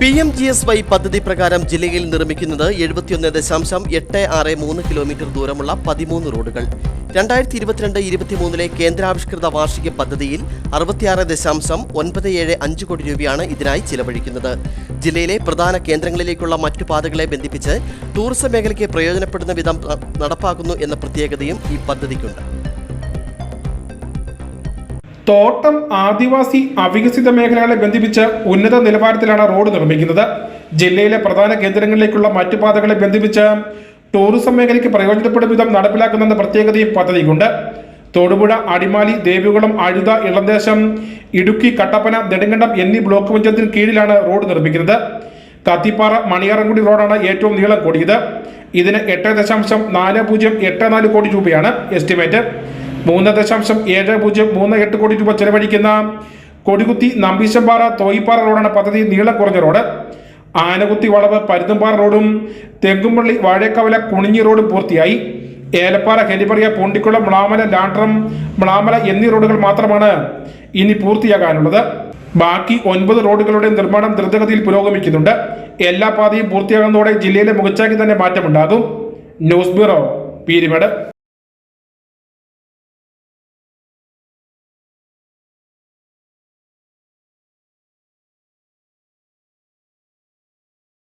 P M G S Y പദ്ധതി പ്രകാരം ജില്ലയിൽ നിർമ്മിക്കുന്നത് എഴുപത്തിയൊന്ന് ദശാംശം എട്ട് ആറ് മൂന്ന് കിലോമീറ്റർ ദൂരമുള്ള പതിമൂന്ന് റോഡുകൾ. രണ്ടായിരത്തി ഇരുപത്തിരണ്ട് ഇരുപത്തിമൂന്നിലെ കേന്ദ്രാവിഷ്കൃത വാർഷിക പദ്ധതിയിൽ അറുപത്തിയാറ് ദശാംശം ഒൻപത് ഏഴ് അഞ്ച് കോടി രൂപയാണ് ഇതിനായി ചിലവഴിക്കുന്നത്. ജില്ലയിലെ പ്രധാന കേന്ദ്രങ്ങളിലേക്കുള്ള മറ്റു പാതകളെ ബന്ധിപ്പിച്ച് ടൂറിസം മേഖലയ്ക്ക് പ്രയോജനപ്പെടുന്ന വിധം നടപ്പാക്കുന്നു എന്ന പ്രത്യേകതയും ഈ പദ്ധതിക്കുണ്ട്. തോട്ടം ആദിവാസി അവികസിത മേഖലകളെ ബന്ധിപ്പിച്ച് ഉന്നത നിലവാരത്തിലാണ് റോഡ് നിർമ്മിക്കുന്നത്. ജില്ലയിലെ പ്രധാന കേന്ദ്രങ്ങളിലേക്കുള്ള മറ്റു പാതകളെ ബന്ധിപ്പിച്ച് ടൂറിസം മേഖലയ്ക്ക് പ്രയോജനപ്പെടും വിധം നടപ്പിലാക്കുന്ന പ്രത്യേകതയും പദ്ധതിക്കുണ്ട്. തൊടുപുഴ അടിമാലി ദേവികുളം അഴുത ഇളന്തേശം ഇടുക്കി കട്ടപ്പന നെടുങ്കണ്ടം എന്നീ ബ്ലോക്ക് പഞ്ചായത്തിന് കീഴിലാണ് റോഡ് നിർമ്മിക്കുന്നത്. കത്തിപ്പാറ മണിയാറൻകുടി റോഡാണ് ഏറ്റവും നീളം കൂടിയത്. ഇതിന് എട്ട് ദശാംശം നാല് പൂജ്യം എട്ട് നാല് കോടി രൂപയാണ് എസ്റ്റിമേറ്റ്. മൂന്ന് ദശാംശം ഏഴ് പൂജ്യം മൂന്ന് എട്ട് കോടി രൂപ ചെലവഴിക്കുന്ന കൊടികുത്തി നമ്പീശംപാറ തോയിപ്പാറ റോഡാണ് പദ്ധതി നീളം കുറഞ്ഞ റോഡ്. ആനകുത്തി വളവ് പരുന്തുംപാറ റോഡും തെങ്കുംപള്ളി വാഴക്കവല കുണിഞ്ഞി റോഡും പൂർത്തിയായി. ഏലപ്പാറ ഹെലിപറിയ പൂണ്ടിക്കുളം മ്ലാമല ലാട്രം മ്ലാമല എന്നീ റോഡുകൾ മാത്രമാണ് ഇനി പൂർത്തിയാകാനുള്ളത്. ബാക്കി ഒൻപത് റോഡുകളുടെ നിർമ്മാണം ദ്രുതഗതിയിൽ പുരോഗമിക്കുന്നുണ്ട്. എല്ലാ പാതയും പൂർത്തിയാകുന്നതോടെ ജില്ലയിലെ മുഖച്ചാക്കി തന്നെ മാറ്റമുണ്ടാകും. News bureau Peermade.